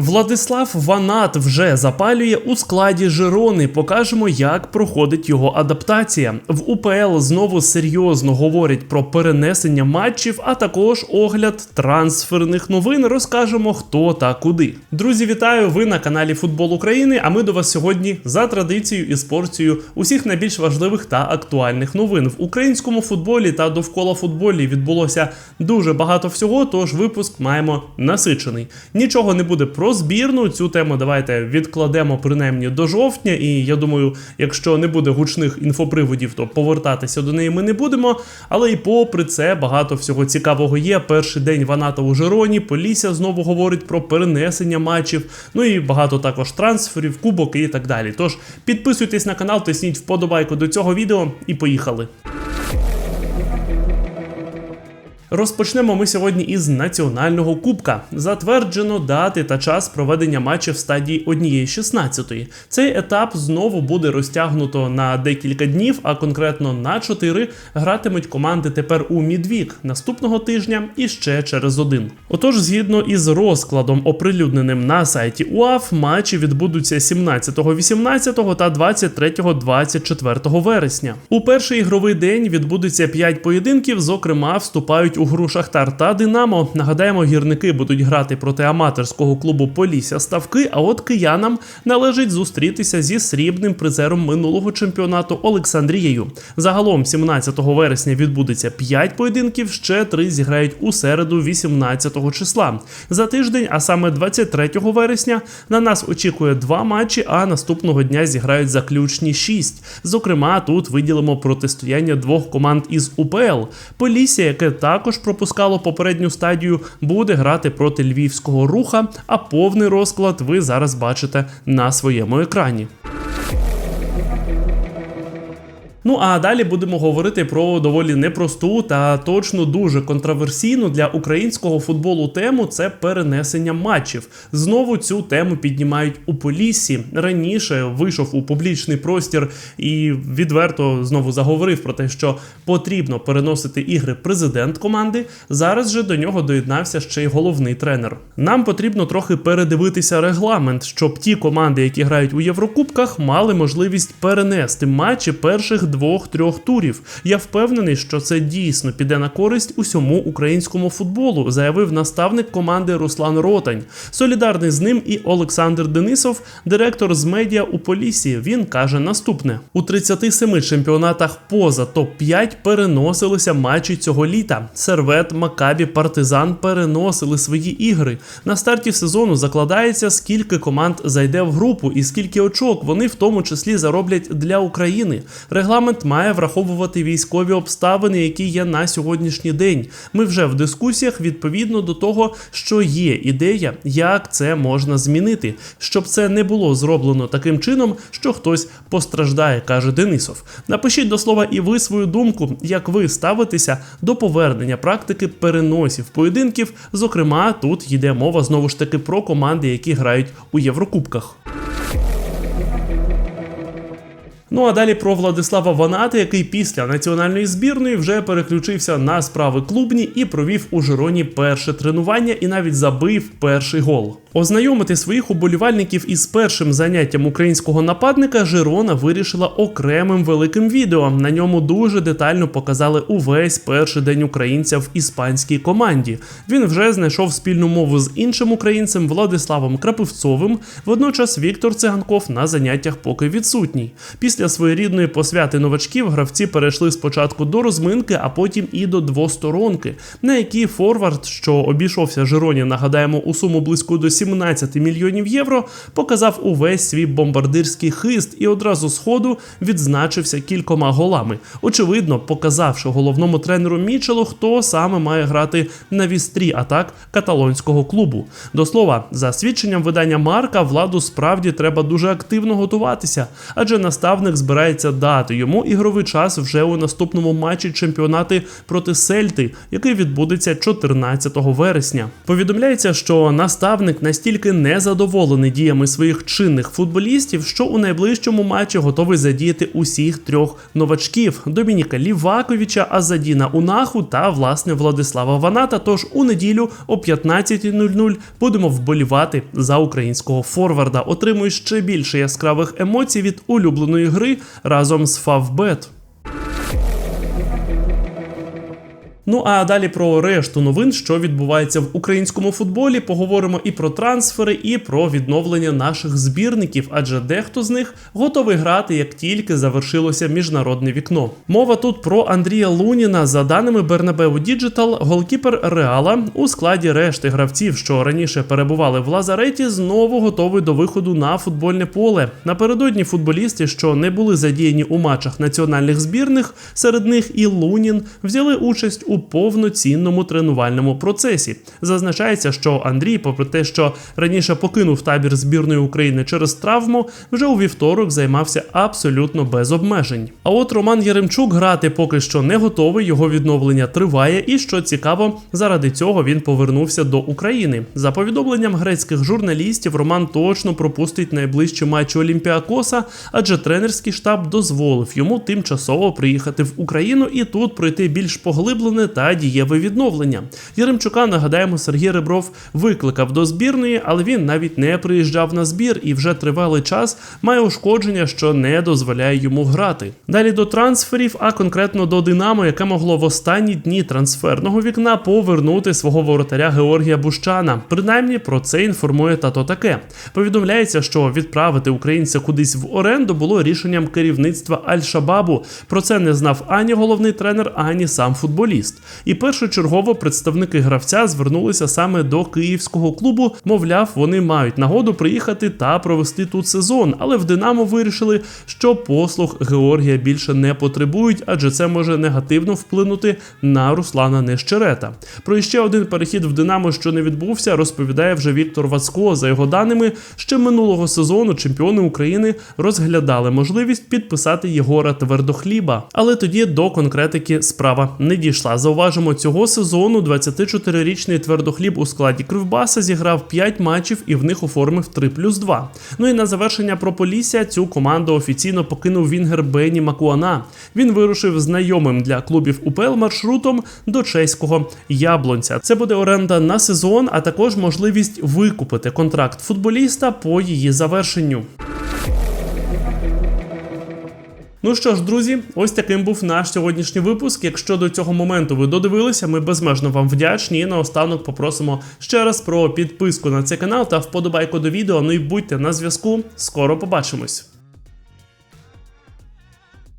Владислав Ванат вже запалює у складі Жирони. Покажемо, як проходить його адаптація. В УПЛ знову серйозно говорять про перенесення матчів, а також огляд трансферних новин. Розкажемо хто та куди. Друзі, вітаю! Ви на каналі Футбол України. А ми до вас сьогодні за традицією і з порцією усіх найбільш важливих та актуальних новин в українському футболі та довкола футболі відбулося дуже багато всього. Тож випуск маємо насичений. Нічого не буде про збірну. Цю тему давайте відкладемо принаймні до жовтня. І я думаю, якщо не буде гучних інфоприводів, то повертатися до неї ми не будемо. Але і попри це багато всього цікавого є. Перший день Ваната у Жироні, Полісся знову говорить про перенесення матчів. Ну і багато також трансферів, кубок і так далі. Тож підписуйтесь на канал, тисніть вподобайку до цього відео і поїхали. Розпочнемо ми сьогодні із національного кубка. Затверджено дати та час проведення матчів стадії 1-16. Цей етап знову буде розтягнуто на декілька днів, а конкретно на 4 гратимуть команди тепер у мідвік наступного тижня і ще через один. Отож, згідно із розкладом, оприлюдненим на сайті УАФ, матчі відбудуться 17, 18 та 23, 24 вересня. У перший ігровий день відбудеться 5 поєдинків, зокрема, вступають у гру Шахтар та Динамо. Нагадаємо, гірники будуть грати проти аматорського клубу Полісся Ставки. А от киянам належить зустрітися зі срібним призером минулого чемпіонату Олександрією. Загалом, 17 вересня відбудеться 5 поєдинків, ще 3 зіграють у середу, 18 числа. За тиждень, а саме 23 вересня, на нас очікує два матчі, а наступного дня зіграють заключні 6. Зокрема, тут виділимо протистояння двох команд із УПЛ. Полісся, яке також пропускало попередню стадію, буде грати проти львівського руха. А повний розклад ви зараз бачите на своєму екрані. Ну а далі будемо говорити про доволі непросту та точно дуже контроверсійну для українського футболу тему це перенесення матчів. Знову цю тему піднімають у Поліссі. Раніше вийшов у публічний простір і відверто знову заговорив про те, що потрібно переносити ігри президент команди. Зараз же до нього доєднався ще й головний тренер. Нам потрібно трохи передивитися регламент, щоб ті команди, які грають у Єврокубках, мали можливість перенести матчі перших двох-трьох турів. Я впевнений, що це дійсно піде на користь усьому українському футболу, заявив наставник команди Руслан Ротань. Солідарний з ним і Олександр Денисов, директор з медіа у Полісі. Він каже наступне: у 37 чемпіонатах поза топ-5 переносилися матчі цього літа. Сервет, Макабі, Партизан переносили свої ігри. На старті сезону закладається, скільки команд зайде в групу і скільки очок вони в тому числі зароблять для України. Регламент має враховувати військові обставини, які є на сьогоднішній день. Ми вже в дискусіях відповідно до того, що є ідея, як це можна змінити, щоб це не було зроблено таким чином, що хтось постраждає, каже Денисов. Напишіть до слова і ви свою думку, як ви ставитеся до повернення практики переносів поєдинків. Зокрема, тут йде мова знову ж таки про команди, які грають у Єврокубках. Ну а далі про Владислава Ваната, який після національної збірної вже переключився на справи клубні і провів у Жироні перше тренування і навіть забив перший гол. Ознайомити своїх уболівальників із першим заняттям українського нападника Жирона вирішила окремим великим відео. На ньому дуже детально показали увесь перший день українця в іспанській команді. Він вже знайшов спільну мову з іншим українцем Владиславом Крапивцовим. Водночас Віктор Циганков на заняттях поки відсутній. Після своєрідної посвяти новачків гравці перейшли спочатку до розминки, а потім і до двосторонки, на якій форвард, що обійшовся Жироні, нагадаємо, у суму близько до 17 мільйонів євро, показав увесь свій бомбардирський хист і одразу з ходу відзначився кількома голами. Очевидно, показавши головному тренеру Мічелу, хто саме має грати на вістрі атак каталонського клубу. До слова, за свідченням видання Марка, владу справді треба дуже активно готуватися, адже наставник збирається дати йому ігровий час вже у наступному матчі чемпіонати проти Сельти, який відбудеться 14 вересня. Повідомляється, що наставник на настільки незадоволений діями своїх чинних футболістів, що у найближчому матчі готовий задіяти усіх трьох новачків: Домініка Ліваковича, Азадіна Унаху та власне Владислава Ваната. Тож у неділю о 15.00 будемо вболівати за українського форварда. Отримуй ще більше яскравих емоцій від улюбленої гри разом з Favbet. Ну а далі про решту новин, що відбувається в українському футболі. Поговоримо і про трансфери, і про відновлення наших збірників, адже дехто з них готовий грати, як тільки завершилося міжнародне вікно. Мова тут про Андрія Луніна. За даними Бернабеу Діджитал, голкіпер Реала у складі решти гравців, що раніше перебували в Лазареті, знову готовий до виходу на футбольне поле. Напередодні футболісти, що не були задіяні у матчах національних збірних, серед них і Лунін, взяли участь у повноцінному тренувальному процесі. Зазначається, що Андрій, попри те, що раніше покинув табір збірної України через травму, вже у вівторок займався абсолютно без обмежень. А от Роман Яремчук грати поки що не готовий. Його відновлення триває, і що цікаво, заради цього він повернувся до України. За повідомленням грецьких журналістів, Роман точно пропустить найближчі матчі Олімпіакоса, адже тренерський штаб дозволив йому тимчасово приїхати в Україну і тут пройти більш поглиблене та дієве відновлення. Яремчука, нагадаємо, Сергій Ребров викликав до збірної, але він навіть не приїжджав на збір і вже тривалий час має ушкодження, що не дозволяє йому грати. Далі до трансферів, а конкретно до Динамо, яке могло в останні дні трансферного вікна повернути свого воротаря Георгія Бущана. Принаймні про це інформує тато таке. Повідомляється, що відправити українця кудись в оренду було рішенням керівництва Аль-Шабабу. Про це не знав ані головний тренер, ані сам футболіст. І першочергово представники гравця звернулися саме до київського клубу. Мовляв, вони мають нагоду приїхати та провести тут сезон. Але в Динамо вирішили, що послуг Георгія більше не потребують, адже це може негативно вплинути на Руслана Нещерета. Про ще один перехід в Динамо, що не відбувся, розповідає вже Віктор Вацко. За його даними, ще минулого сезону чемпіони України розглядали можливість підписати Єгора Твердохліба. Але тоді до конкретики справа не дійшла. Зауважимо, цього сезону 24-річний твердохліб у складі Кривбаса зіграв 5 матчів і в них оформив 3 плюс 2. Ну і на завершення про Полісся цю команду офіційно покинув Вінгер Бені Макуана. Він вирушив знайомим для клубів УПЛ маршрутом до чеського Яблонця. Це буде оренда на сезон, а також можливість викупити контракт футболіста по її завершенню. Ну що ж, друзі, ось таким був наш сьогоднішній випуск. Якщо до цього моменту ви додивилися, ми безмежно вам вдячні. І наостанок попросимо ще раз про підписку на цей канал та вподобайку до відео. Ну і будьте на зв'язку. Скоро побачимось.